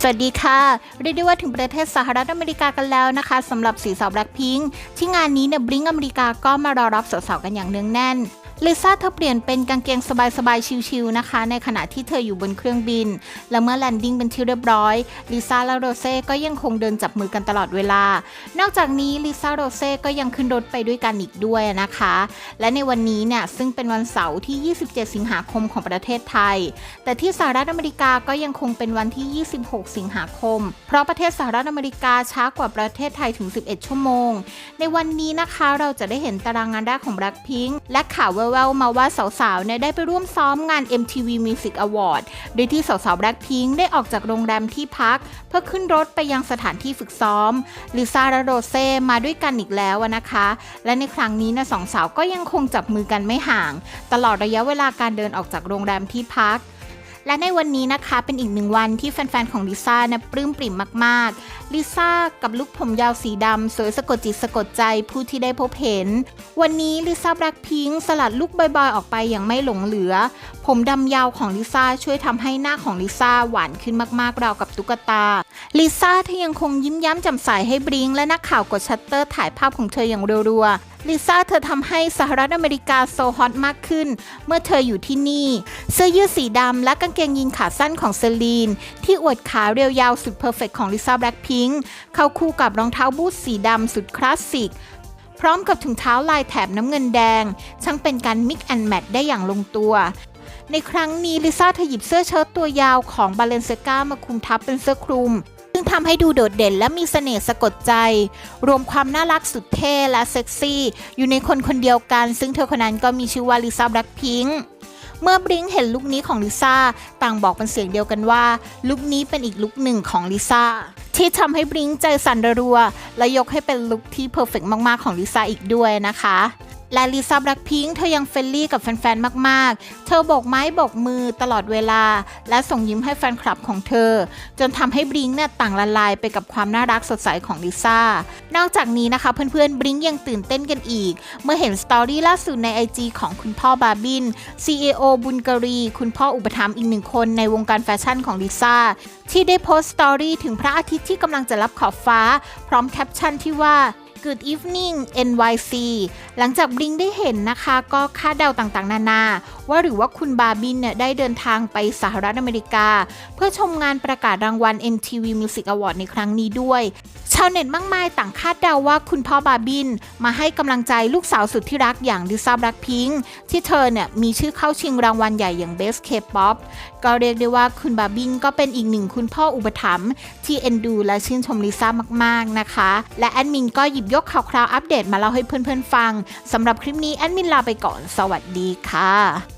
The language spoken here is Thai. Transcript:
สวัสดีค่ะ เรียกได้ว่าถึงประเทศสหรัฐอเมริกากันแล้วนะคะสำหรับสีสาวแบล็คพิงค์ที่งานนี้เนี่ยบลิงอเมริกาก็มารอรับสาวๆกันอย่างเนืองแน่น ลิซ่าเธอเปลี่ยนเป็นกางเกงสบายๆ ชิลๆ นะคะ ในขณะที่เธออยู่บนเครื่องบิน และเมื่อแลนดิ้งเป็นที่เรียบร้อย ลิซ่าและโรเซ่ก็ยังคงเดินจับมือกันตลอดเวลา นอกจากนี้ลิซ่าโรเซ่ก็ยังขึ้นรถไปด้วยกันอีกด้วยนะคะ และในวันนี้เนี่ยซึ่งเป็นวันเสาร์ที่ 27 สิงหาคมของประเทศไทย แต่ที่สหรัฐอเมริกาก็ยังคงเป็นวันที่ 26 สิงหาคม เพราะประเทศสหรัฐอเมริกาช้ากว่าประเทศไทยถึง 11 ชั่วโมง ในวันนี้นะคะเราจะได้เห็นตารางงานแรกของ Blackpink และข่าวแววมาว่าสาวๆเนี่ยได้ไปร่วมซ้อมงาน MTV Music Award โดยที่สาวๆ Blackpink ได้ออกจากโรงแรมที่พัก เพื่อขึ้นรถไปยังสถานที่ฝึกซ้อมลิซ่าและโรเซ่มาด้วยกันอีกแล้วนะคะ และในครั้งนี้นะสองสาวก็ยังคงจับมือกันไม่ห่าง ตลอดระยะเวลาการเดินออกจากโรงแรมที่พักและในวันนี้นะคะเป็นอีกหนึ่งวันที่แฟนๆ ของลิซ่านะปลื้มปริ่มมาก ลิซ่ากับลุคผมยาวสีดำสวยสะกดจิตสะกดใจผู้ที่ได้พบเห็น วันนี้ลิซ่าแบล็คพิงสลัดลุคบอยๆ ออกไปอย่างไม่หลงเหลือ ผมดำยาวของลิซ่าช่วยทำให้หน้าของลิซ่าหวานขึ้นมากๆราวกับตุ๊กตา ลิซ่าเธอยังคงยิ้มย้ำแจ่มใสให้บริงและนักข่าวกดชัตเตอร์ถ่ายภาพของเธออย่างรัวๆลิซ่าเธอทำให้สหรัฐอเมริกาโซฮอตมากขึ้น เมื่อเธออยู่ที่นี่ เสื้อยืดสีดำและกางเกงยีนขาสั้นของเซลีน ที่อวดขาเรียวยาวสุดเพอร์เฟกของลิซ่าแบล็คพิงค์เข้าคู่กับรองเท้าบูทสีดำสุดคลาสสิก พร้อมกับถุงเท้าลายแถบน้ำเงินแดง ช่างเป็นการมิกแอนแมทได้อย่างลงตัว ในครั้งนี้ลิซ่าเธอหยิบเสื้อเชิ้ตตัวยาวของบาเลนเซกามาคลุมทับเป็นเสื้อคลุม ซึ่งทำให้ดูโดดเด่นและมีเสน่ห์สะกดใจ รวมความน่ารักสุดเท่และเซ็กซี่ อยู่ในคนคนเดียวกัน ซึ่งเธอคนนั้นก็มีชื่อว่าลิซ่าแบล็คพิงค์เมื่อบริงเห็นลุคนี้ของลิซ่าต่างบอกเป็นเสียงเดียวกันว่า ลุคนี้เป็นอีกลุคหนึ่งของลิซ่าที่ทำให้บริงใจสั่นรัว และยกให้เป็นลุคที่เพอร์เฟกมาก ๆ ของลิซ่าอีกด้วยนะคะ และลิซ่าแบล็คพิงค์เธอยังเฟรนลี่กับแฟนๆ มากๆ เธอโบกไม้โบกมือตลอดเวลา และส่งยิ้มให้แฟนคลับของเธอ จนทำให้บริงเนี่ยต่างละลายไปกับความน่ารักสดใสของลิซ่า นอกจากนี้นะคะเพื่อนๆบริงยังตื่นเต้นกันอีก เมื่อเห็นสตอรี่ล่าสุดใน IG ของคุณพ่อบาบิน CEO บุญการี คุณพ่ออุปถัมภ์อีกหนึ่งคนในวงการแฟชั่นของลิซ่าที่ได้โพสต์สตอรี่ถึงพระอาทิตย์ที่กำลังจะรับขอบฟ้า พร้อมแคปชั่นที่ว่า Good evening NYC หลังจากบลิงได้เห็นนะคะ ก็คาดเดาต่างๆ นานา ว่าหรือว่าคุณบาบินเนี่ยได้เดินทางไปสหรัฐอเมริกา เพื่อชมงานประกาศรางวัล MTV Music Award ในครั้งนี้ด้วย ชาวเน็ตมากมายต่างคาดเดาว่าคุณพ่อบาบิน มาให้กำลังใจลูกสาวสุดที่รักอย่างลิซ่าบล็คพิงค์ที่เธอเนี่ยมีชื่อเข้าชิงรางวัลใหญ่อย่าง Best K-pop ก็เรียกได้ว่าคุณบาบินก็เป็นอีกหนึ่งคุณพ่ออุปถัมภ์ที่เอ็นดูและชื่นชมลิซ่ามากๆนะคะ และแอดมินก็หยิบยกข่าวคราวอัปเดตมาเล่าให้เพื่อนๆฟังสำหรับคลิปนี้แอดมินลาไปก่อนสวัสดีค่ะ